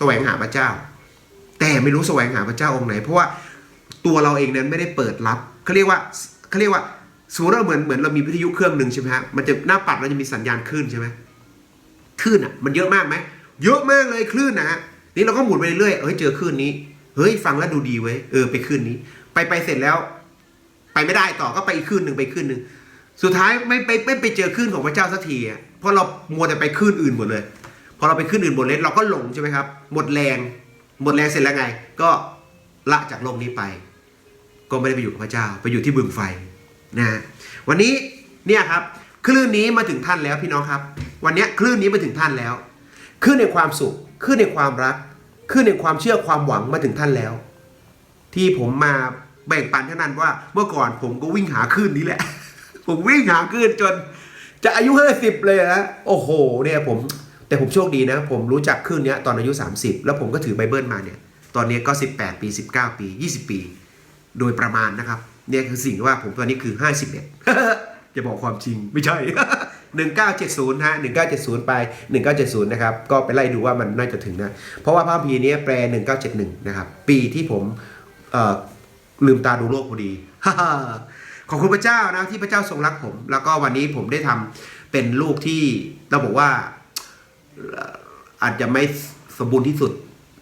แสวงหาพระเจ้า แต่ไม่รู้แสวงหาพระเจ้าองค์ไหน เพราะว่าตัวเราเองนั้นไม่ได้เปิดรับเขาเรียกว่าเขาเรียกว่าสมมติเราเหมือนเหมือนเรามีวิทยุเครื่องหนึ่งใช่ไหมฮะมันจะหน้าปัดเราจะมีสัญญาณคลื่นใช่ไหมคลื่นอะมันเยอะมากไหมเยอะมากเลยคลื่นนะฮะนี่เราก็หมุนไปเรื่อยเฮ้ยเจอคลื่นนี้เฮ้ยฟังแล้วดูดีเว้ยเออไปคลื่นนี้ ไปไปเสร็จแล้ว ไปไม่ได้ต่อก็ไปอีกคลื่นหนึ่งไปคลื่นหนึ่งสุดท้ายไม่ไปไม่ไปเจอคลื่นของพระเจ้าสักทีอะเพราะเรามัวแต่ไปคลื่นอื่นหมดเลย พอเราไปคลื่นอื่นหมดเลยเราก็หลงใช่ไหมครับ หมดแรง หมดแรงเสร็จแล้วไง ก็ละจากโลกนี้ไป ก็ไม่ได้ไปอยู่กับพระเจ้า ไปอยู่ที่บึงไฟนะฮะวันนี้เนี่ยครับคลื่นนี้มาถึงท่านแล้วพี่น้องครับ วันนี้คลื่นนี้มาถึงท่านแล้วคลื่นในความสุขคลื่นในความรักคลื่นในความเชื่อความหวังมาถึงท่านแล้ว ที่ผมมาแบ่งปันเท่านั้นว่าเมื่อก่อนผมก็วิ่งหาคลื่นนี้แหละ ผมวิ่งหาคลื่นจน จะอายุห้าสิบเลยนะโอ้โห เนี่ยผม แต่ผมโชคดีนะ ผมรู้จักคลื่นเนี้ยตอนอายุ 30 แล้วผมก็ถือไบเบิลมาเนี่ย ตอนนี้ก็ 18 ปี 19 ปี 20 ปี โดยประมาณนะครับ เนี่ยคือสิ่งที่ว่าผมตอนนี้คือ 51จะบอกความจริงไม่ใช่ 1970ฮะ1970 ไป 1970 นะครับ ก็ไปไล่ดูว่ามันน่าจะถึงนะ เพราะว่าพระคัมภีนี้แปล 1971 นะครับ ปีที่ผมลืมตาดูโลกพอดีขอบคุณพระเจ้านะที่พระเจ้าทรงรักผม แล้วก็วันนี้ผมได้ทำเป็นลูกที่เราบอกว่า อาจจะไม่สมบูรณ์ที่สุด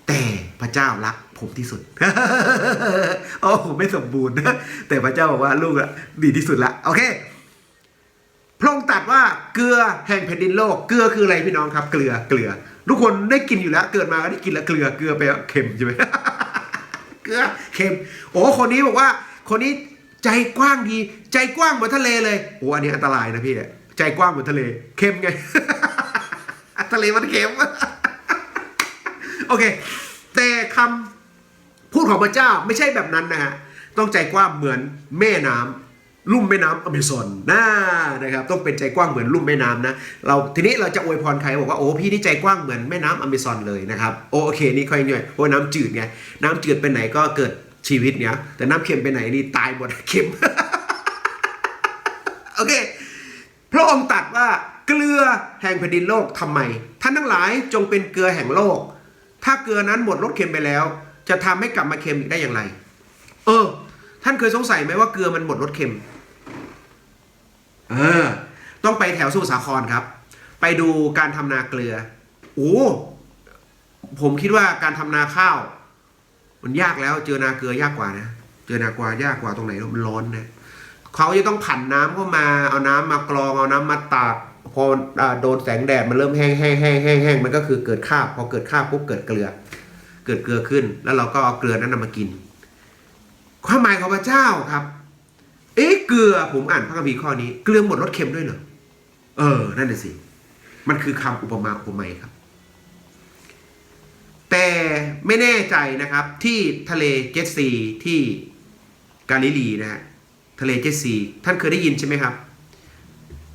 แต่พระเจ้ารักผมที่สุดโอ้ผมไม่สมบูรณ์แต่พระเจ้าบอกว่าลูกดีที่สุดละโอเคพระองค์ตัดว่าเกลือแห่งแผ่นดินโลก เกลือคืออะไรพี่น้องครับ เกลือเกลือ ทุกคนได้กินอยู่แล้ว เกิดมาก็ได้กินแล้วเกลือเกลือไปลว่าเค็มใช่ไหมเกลือเค็ม โอ้คนนี้บอกว่า คนนี้ใจกว้างดี ใจกว้างเหมือนทะเลเลยโอ้อันนี้อันตรายนะพี่ใจกว้างเหมือนทะเล เค็มไง ทะเลมันเค็มโอเค แต่คำพูดของพระเจ้าไม่ใช่แบบนั้นนะฮะต้องใจกว้างเหมือนแม่น้ำลุ่มแม่น้ำอเมซอนนะนะครับ ต้องเป็นใจกว้างเหมือนลุ่มแม่น้ำนะ เราทีนี้เราจะอวยพรใครบอกว่าโอ้พี่นี่ใจกว้างเหมือนแม่น้ำอเมซอนเลยนะครับโอโอเคนี่ค่อยหน่อยโอ้น้ำจืดไงน้ำจืดไปไหนก็เกิดชีวิตเนี้ยแต่น้ำเค็มไปไหนนี่ตายหมดเค็มโอเคพระองค์ตัดว่า เกลือแห่งแผ่นดินโลกทำไม ท่านทั้งหลายจงเป็นเกลือแห่งโลก ถ้าเกลือนั้นหมดรสเค็มไปแล้ว จะทำให้กลับมาเค็มอีกได้อย่างไร เออ ท่านเคยสงสัยไหมว่าเกลือมันหมดรสเค็ม เออ ต้องไปแถวสุสาครครับ ไปดูการทำนาเกลือ โอ้ผมคิดว่าการทำนาข้าว มันยากแล้วเจอนาเกลือยากกว่านะเจอนากลือยากกว่าตรงไหนมันร้อนนะเขาจะต้องผันน้ำเข้ามาเอาน้ำมากรองเอาน้ำมาตาก ออ่าโดนแสงแดดมันเริ่มแห้งแห้งแห้งแห้งแห้งมันก็คือเกิดคราบพอเกิดคราบปุ๊บเกิดเกลือ เกิดเกลือขึ้น แล้วเราก็เอาเกลือนั้นนะมากิน ความหมายของพระเจ้าครับ เอ๊ะเกลือผมอ่านพระคัมภีร์ข้อนี้เกลือหมดรสเค็มด้วยเหรอเออ นั่นน่ะสิ มันคือคำอุปมาอุปไมยครับ แต่ไม่แน่ใจนะครับ ที่ทะเลเจตซีที่กาลิลีนะฮะทะเลเจตซี ท่านเคยได้ยินใช่ไหมครับ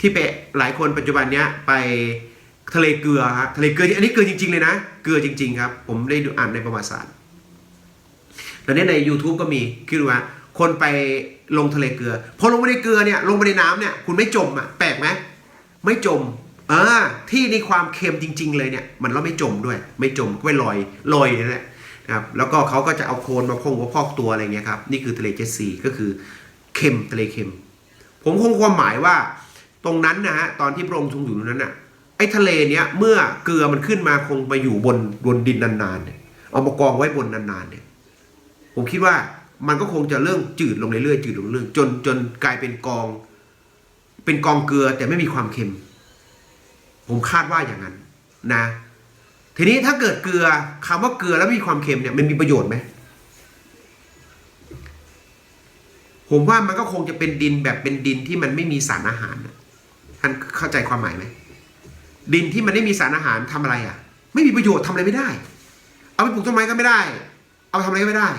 ที่ไปหลายคนปัจจุบันเนี้ยไปทะเลเกลือฮะทะเลเกลืออันนี้เกลือจริง ๆ เลยนะ เกลือจริง ๆ ครับ ผมได้ดูอ่านในประวัติศาสตร์ตอนนี้ใน YouTube ก็มีคือว่า คนไปลงทะเลเกลือพอลงไปในเกลือเนี่ยลงไปในน้ำเนี่ยคุณไม่จมอะแปลกไหมไม่จมเอ่าที่ในความเค็มจริง ๆ เลยเนี่ย มันเราไม่จมด้วย ไม่จมก็ไม่ลอยลอยนั่แหละนะครับแล้วก็เขาก็จะเอาโคลนมาพองมาพอกตัวอะไรเงี้ยครับนี่คือทะเลเจตซีก็คือเค็มทะเลเค็ม ผมคงความหมายว่า ตรงนั้นนะฮะตอนที่พระองค์ทรงอยู่ตรงนั้นน่ะไอ้ทะเลเนี้ยเมื่อเกลือมันขึ้นมาคงมาอยู่บนบนดินนานๆเนี่ยเอามากองไว้บนนานๆเนี่ยผมคิดว่ามันก็คงจะเริ่มจืดลงเรื่อยๆจืดลงเรื่อยๆจนจนกลายเป็นกอง เป็นกองเกลือแต่ไม่มีความเค็ม ผมคาดว่าอย่างนั้นนะ ทีนี้ถ้าเกิดเกลือคำว่าเกลือแล้วไม่มีความเค็มเนี่ยมันมีประโยชน์ไหมผมว่ามันก็คงจะเป็นดินแบบเป็นดินที่มันไม่มีสารอาหารนะ ท่านเข้าใจความหมายไหมดินที่มันไม่มีสารอาหารทำอะไรอะ ไม่มีประโยชน์ทำอะไรไม่ได้ เอาไปปลูกต้นไม้ก็ไม่ได้ เอาไปทำอะไรก็ไม่ได้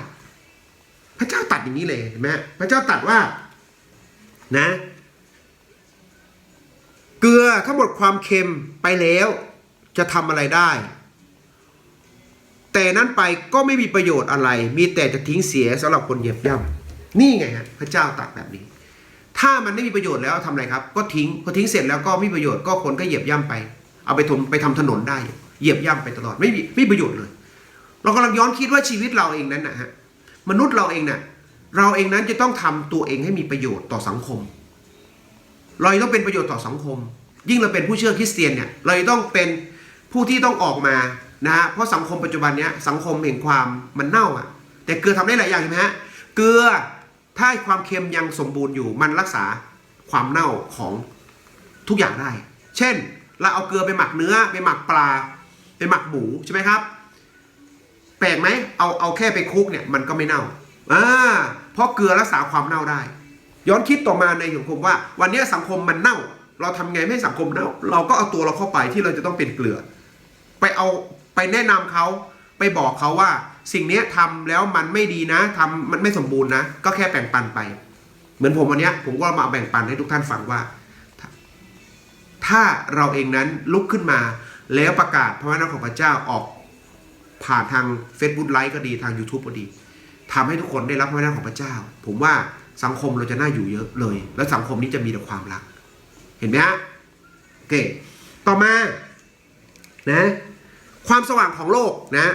พระเจ้าตัดอย่างนี้เลยเห็นไหมพระเจ้าตัดว่า นะ เกลือถ้าหมดความเค็มไปแล้ว จะทำอะไรได้ แต่นั้นไปก็ไม่มีประโยชน์อะไร มีแต่จะทิ้งเสียสำหรับคนเหยียบย่ำนี่ไงฮะพระเจ้าตัดแบบนี้ ถ้ามันไม่มีประโยชน์แล้วทำอะไรครับ ก็ทิ้งพอทิ้งเสร็จแล้วก็ไม่มีประโยชน์ก็คนก็เหยียบย่ำไป เอาไปทมไปทำถนนได้ เหยียบย่ำไปตลอดไม่มีไม่มีประโยชน์เลย เรากำลังย้อนคิดว่าชีวิตเราเองนั้นนะฮะมนุษย์เราเองเนี่ยเราเองนั้นจะต้องทำตัวเองให้มีประโยชน์ต่อสังคม เราต้องเป็นประโยชน์ต่อสังคม ยิ่งเราเป็นผู้เชื่อคริสเตียนเนี่ยเราต้องเป็นผู้ที่ต้องออกมานะฮะเพราะสังคมปัจจุบันเนี้ยสังคมแห่งความมันเน่าอะ แต่เกลือทำได้หลายอย่างใช่ไหมฮะเกลือ ถ้าความเค็มยังสมบูรณ์อยู่มันรักษาความเน่าของทุกอย่างได้ เช่น เราเอาเกลือไปหมักเนื้อไปหมักปลาไปหมักหมูใช่ไหมครับ แปลกไหมเอาเอาแค่ไปคุกเนี่ยมันก็ไม่เน่าอ่าเพราะเกลือรักษาความเน่าได้ ย้อนคิดต่อมาในสังคมว่า วันนี้สังคมมันเน่า เราทำไงให้สังคมเน่า เราก็เอาตัวเราเข้าไปที่เราจะต้องเป็นเกลือ ไปเอาไปแนะนำเขาไปบอกเขาว่า สิ่งนี้ยทำแล้วมันไม่ดีนะทำมันไม่สมบูรณ์นะ ก็แค่แบ่งปันไป เหมือนผมวันนี้ผมก็มาแบ่งปันให้ทุกท่านฟังว่า ถ้าเราเองนั้นลุกขึ้นมา แล้วประกาศพระวจนะของพระเจ้าออกผ่านทาง Facebook ไลฟ์ก็ดีทาง YouTube ก็ดีทำให้ทุกคนได้รับพระวจนะของพระเจ้า ผมว่าสังคมเราจะน่าอยู่เยอะเลย แล้วสังคมนี้จะมีแต่ความรัก เห็นไหมฮะโอเคต่อมานะความสว่างของโลกนะ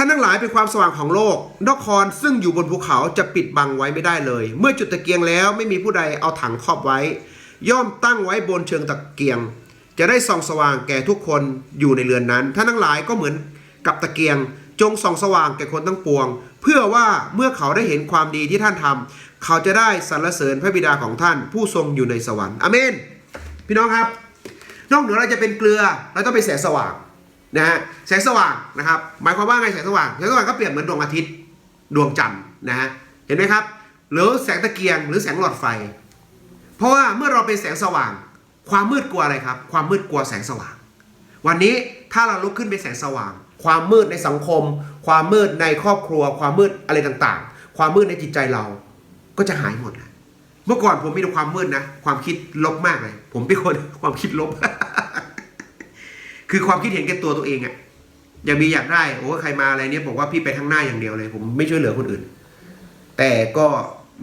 ท่านทั้งหลายเป็นความสว่างของโลก นครซึ่งอยู่บนภูเขาจะปิดบังไว้ไม่ได้เลย เมื่อจุดตะเกียงแล้วไม่มีผู้ใดเอาถังครอบไว้ ย่อมตั้งไว้บนเชิงตะเกียง จะได้ส่องสว่างแก่ทุกคนอยู่ในเรือนนั้น ท่านทั้งหลายก็เหมือนกับตะเกียง จงส่องสว่างแก่คนทั้งปวง เพื่อว่าเมื่อเขาได้เห็นความดีที่ท่านทำเขาจะได้สรรเสริญพระบิดาของท่าน ผู้ทรงอยู่ในสวรรค์อเมน พี่น้องครับ นอกเหนือเราจะเป็นเกลือเราต้องเป็นแสงสว่าง นะฮะแสงสว่างนะครับหมายความว่าไงแสงสว่างแสงสว่างก็เปรียบเหมือนดวงอาทิตย์ดวงจันทร์นะฮะเห็นไหมครับ หรือแสงตะเกียงหรือแสงหลอดไฟ เพราะว่าเมื่อเราเป็นแสงสว่าง ความมืดกลัวอะไรครับ ความมืดกลัวแสงสว่าง วันนี้ถ้าเราลุกขึ้นเป็นแสงสว่าง ความมืดในสังคม ความมืดในครอบครัว ความมืดอะไรต่างๆ ความมืดในจิตใจเราก็จะหายหมดเมื่อก่อนผมมีแต่ความมืดนะ ความคิดลบมากเลย ผมเป็นคนความคิดลบ คือความคิดเห็นแก่ตัวตัวเองอะอยากมีอยากได้โอ้ใครมาอะไรเนี่ยบอกว่าพี่ไปทางหน้าอย่างเดียวเลย ผมไม่ช่วยเหลือคนอื่น แต่ก็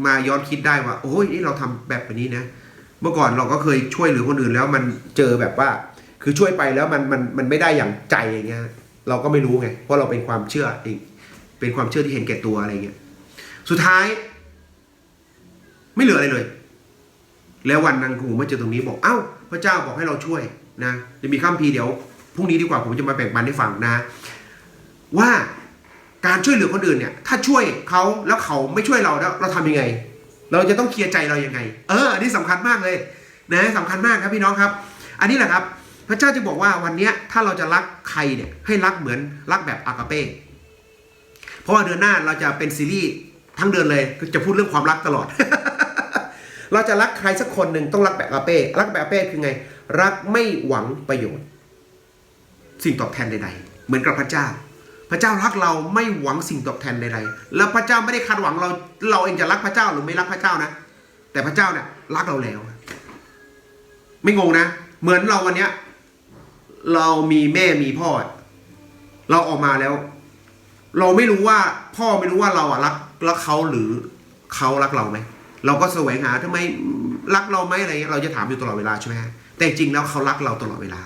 มาย้อนคิดได้ว่า โอ้ยนี่เราทำแบบนี้นะ เมื่อก่อนเราก็เคยช่วยเหลือคนอื่นแล้วมันเจอแบบว่า คือช่วยไปแล้วมันมันมันไม่ได้อย่างใจอย่างเงี้ย เราก็ไม่รู้ไง เพราะเราเป็นความเชื่อเองเป็นความเชื่อที่เห็นแก่ตัวอะไรเงี้ย สุดท้าย ไม่เหลืออะไรเลยแล้ววันนั้นกูมาเจอตรงนี้บอก เอ้า พระเจ้าบอกให้เราช่วยนะจะมีข้ามพีเดี๋ยว พรุ่งนี้ดีกว่าผมจะมาแบ่งปันให้ฟังนะ ว่าการช่วยเหลือคนอื่นเนี่ย ถ้าช่วยเขาแล้วเขาไม่ช่วยเราแล้วเราทำยังไง เราจะต้องเคลียร์ใจเรายังไง เอออันนี้สำคัญมากเลยนะสำคัญมากครับพี่น้องครับ อันนี้แหละครับ พระเจ้าจะบอกว่าวันนี้ถ้าเราจะรักใครเนี่ยให้รักเหมือนรักแบบอากาเป้เพราะว่าเดือนหน้าเราจะเป็นซีรีส์ทั้งเดือนเลยจะพูดเรื่องความรักตลอด เราจะรักใครสักคนหนึ่งต้องรักแบบอาเป้ รักแบบอาเป้คือไง รักไม่หวังประโยชน์ สิ่งตอบแทนใด ๆ เหมือนกับพระเจ้า พระเจ้ารักเราไม่หวังสิ่งตอบแทนใดๆ แล้วพระเจ้าไม่ได้คาดหวังเรา เราเองจะรักพระเจ้าหรือไม่รักพระเจ้านะ แต่พระเจ้าเนี่ยรักเราแล้ว ไม่งงนะ เหมือนเราวันเนี้ยเรามีแม่มีพ่อ เราออกมาแล้ว เราไม่รู้ว่าพ่อไม่รู้ว่าเราอะรักรักเขาหรือเขารักเราไหมเราก็แสวงหาทำไมรักเราไหมอะไรเงี้ยเราจะถามอยู่ตลอดเวลาใช่ไหมแต่จริงแล้วเขารักเราตลอดเวลา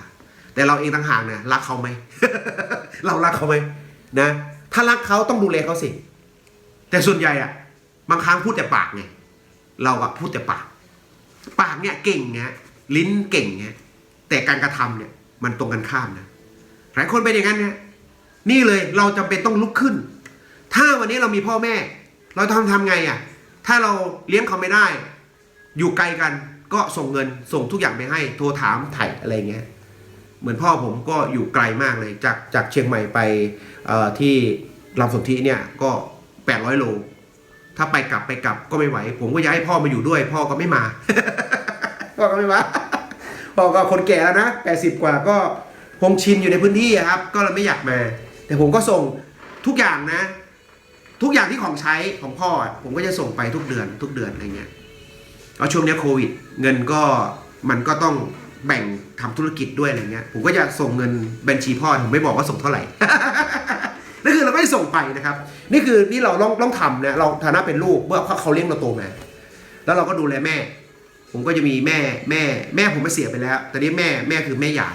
แต่เราเองต่างหากเนี่ยรักเขาไหม เรารักเขาไหมนะ ถ้ารักเขาต้องดูแลเขาสิ แต่ส่วนใหญ่อะบางครั้งพูดแต่ปากไงเราอะพูดแต่ปาก ปากเนี่ยเก่งไงลิ้นเก่งไงแต่การกระทำเนี่ย มันตรงกันข้ามนะหลายคนเป็นอย่างนั้นนะนี่เลยเราจำเป็นต้องลุกขึ้น ถ้าวันนี้เรามีพ่อแม่ เราทำทำไงอะถ้าเราเลี้ยงเขาไม่ได้ อยู่ไกลกันก็ส่งเงินส่งทุกอย่างไปให้ โทรถามไถ่อะไรเงี้ย เหมือนพ่อผมก็อยู่ไกลมากเลยจากจากเชียงใหม่ไปที่ลำสนธิเนี่ยก็ 800 โล ถ้าไปกลับไปกลับก็ไม่ไหว ผมก็อยากให้พ่อมาอยู่ด้วย พ่อก็ไม่มา พ่อก็ไม่มา พ่อก็คนแก่แล้วนะ 80 กว่าก็คงชินอยู่ในพื้นที่ครับ ก็เลยไม่อยากมา แต่ผมก็ส่งทุกอย่างนะ ทุกอย่างที่ของใช้ของพ่อ ผมก็จะส่งไปทุกเดือน ทุกเดือนอะไรเงี้ยแล้วช่วงนี้โควิด เงินก็มันก็ต้อง แบ่งทำธุรกิจด้วยอะไรเงี้ย ผมก็จะส่งเงินบัญชีพ่อผมไม่บอกว่าส่งเท่าไหร่ นั่นคือเราก็จะส่งไปนะครับ นี่คือนี่เราต้องต้องทำนะเราฐานะเป็นลูกเมื่อเขาเลี้ยงเราโตมา แล้วเราก็ดูแลแม่ ผมก็จะมีแม่แม่แม่ผมไม่เสียไปแล้ว แต่นี้แม่แม่คือแม่ใหญ่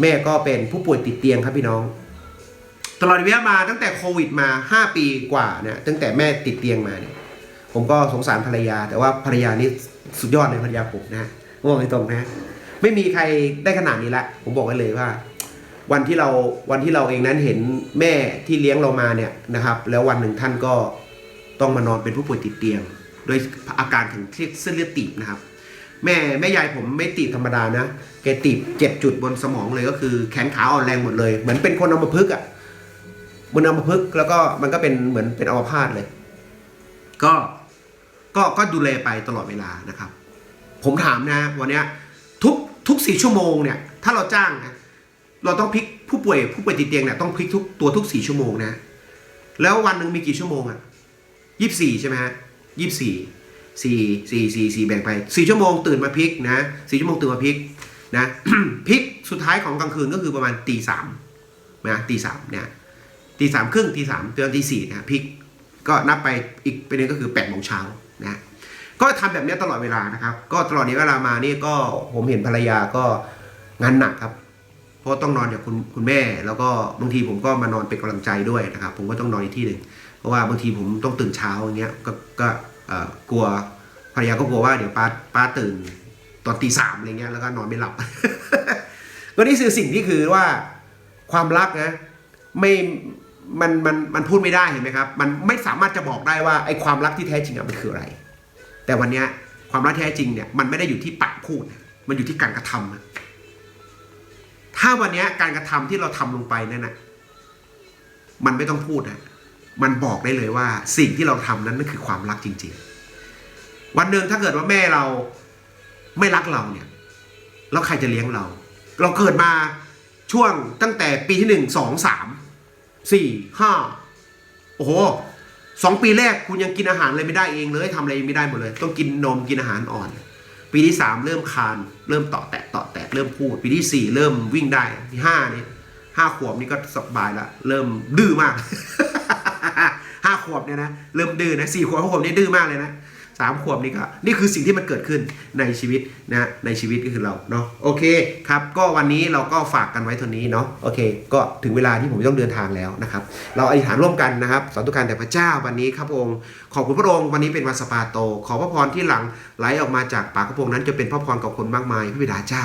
แม่ก็เป็นผู้ป่วยติดเตียงครับพี่น้อง ตลอดระยะมาตั้งแต่โควิดมา 5 ปีกว่าเนี่ยตั้งแต่แม่ติดเตียงมาเนี่ยผมก็สงสารภรรยา แต่ว่าภรรยานี่สุดยอดเลยภรรยาผมนะบอกตรงนะ ไม่มีใครได้ขนาดนี้ละ ผมบอกไว้เลยว่า วันที่เราวันที่เราเองนั้นเห็นแม่ที่เลี้ยงเรามาเนี่ยนะครับ แล้ววันหนึ่งท่านก็ต้องมานอนเป็นผู้ป่วยติดเตียง โดยอาการถึงเรียกเส้นเลือดตีบนะครับ แม่แม่ยายผมไม่ตีบธรรมดานะแกตีบเจ็ดจุดบนสมองเลยก็คือแขนขาอ่อนแรงหมดเลยเหมือนเป็นคนอัมพฤกษ์อะบนอัมพฤกษ์แล้วก็มันก็เป็นเหมือนเป็นอัมพาตเลย ก็ก็ก็ดูแลไปตลอดเวลานะครับ ผมถามนะ วันเนี้ย ทุกสี่ชั่วโมงเนี่ยถ้าเราจ้างนะเราต้องพลิกผู้ป่วยผู้ป่วยติดเตียงเนี่ยต้องพลิกทุกตัวทุกสี่ชั่วโมงนะ แล้ววันหนึ่งมีกี่ชั่วโมงอะยี่สิบสี่ใช่ไหมฮะยี่สิบสี่สี่สี่สี่สี่แบ่งไปสี่ชั่วโมงตื่นมาพลิกนะสี่ชั่วโมงตื่นมาพลิกนะพลิกสุดท้ายของกลางคืนก็คือประมาณตีสามนะตีสามเนี่ยตีสามครึ่งตีสามเตือนตีสี่นะพลิกก็นับไปอีกประเด็นก็คือ8ปดโมงเช้านะ ก็ทำแบบนี้ตลอดเวลานะครับ ก็ตลอดนี้เวลามานี่ก็ผมเห็นภรรยาก็งานหนักครับ เพราะต้องนอนกับคุณคุณแม่ แล้วก็บางทีผมก็มานอนเป็นกำลังใจด้วยนะครับ ผมก็ต้องนอนอีกที่หนึ่งเพราะว่าบางทีผมต้องตื่นเช้าอย่างเงี้ยก็ก็เออกลัวภรรยาก็กลัวว่าเดี๋ยวป้าป้าตื่นตอนตีสามอะไรเงี้ยแล้วก็นอนไม่หลับ ก็นี่คือสิ่งที่คือว่าความรักนะไม่มันมันมันพูดไม่ได้เห็นไหมครับ มันไม่สามารถจะบอกได้ว่าไอ้ความรักที่แท้จริงอะมันคืออะไร แต่วันนี้ความรักที่แท้จริงเนี่ยมันไม่ได้อยู่ที่ปากพูด มันอยู่ที่การกระทำถ้าวันนี้การกระทำที่เราทำลงไปนั่นนะมันไม่ต้องพูดนะมันบอกได้เลยว่าสิ่งที่เราทำนั้นนั่นคือความรักจริง ๆ วันหนึ่งถ้าเกิดว่าแม่เราไม่รักเราเนี่ยแล้วใครจะเลี้ยงเรา เราเกิดมาช่วงตั้งแต่ปีที่หนึ่งสองสามสี่ห้าโอ้โห สองปีแรกคุณยังกินอาหารอะไรไม่ได้เองเลยทำอะไรไม่ได้หมดเลย ต้องกินนมกินอาหารอ่อน ปีที่สามเริ่มคลาน เริ่มต่อแตะต่อแตะเริ่มพูด ปีที่สี่เริ่มวิ่งได้ที่ห้านี่ห้าขวบนี่ก็สบายละเริ่มดื้อมาก ห้าขวบเนี่ยนะเริ่มดื้อนะสี่ขวบหกขวบนี่ดื้อมากเลยนะ สามขวบนี่ก็นี่คือสิ่งที่มันเกิดขึ้นในชีวิตนะในชีวิตก็คือเราเนาะโอเคครับ ก็วันนี้เราก็ฝากกันไว้เท่านี้เนาะโอเค ก็ถึงเวลาที่ผมต้องเดินทางแล้วนะครับ เราอธิษฐานร่วมกันนะครับสาธุการแต่พระเจ้าวันนี้ครับองค์ ขอบคุณพระองค์วันนี้เป็นวันสปาโต ขอพระพรที่หลังไหลออกมาจากปากพระองค์นั้นจะเป็นพระพรกับคนมากมายพระบิดาเจ้า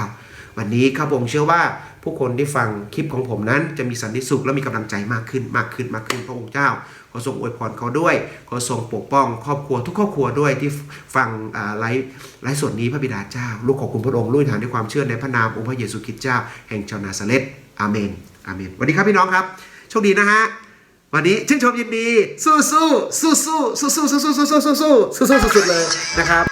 วันนี้ข้าพองค์เชื่อว่าผู้คนที่ฟังคลิปของผมนั้นจะมีสันติสุขและมีกำลังใจมากขึ้นมากขึ้นมากขึ้นพระองค์เจ้า ขอทรงอวยพรเขาด้วย ขอทรงปกป้องครอบครัวทุกครอบครัวด้วยที่ฟังอ่าไลฟ์ไลฟ์สดนี้พระบิดาเจ้า ลูกขอบคุณพระองค์ลุยฐานด้วยความเชื่อในพระนามองค์พระเยซูคริสต์เจ้า แห่งชาวนาซาเลตอาเมนอาเมนสวัสดีครับพี่น้องครับโชคดีนะฮะวันนี้ชื่นชมยินดี สู้สู้สู้สู้สู้สู้สู้สู้สู้สู้สู้สู้สู้สุดเลยนะครับ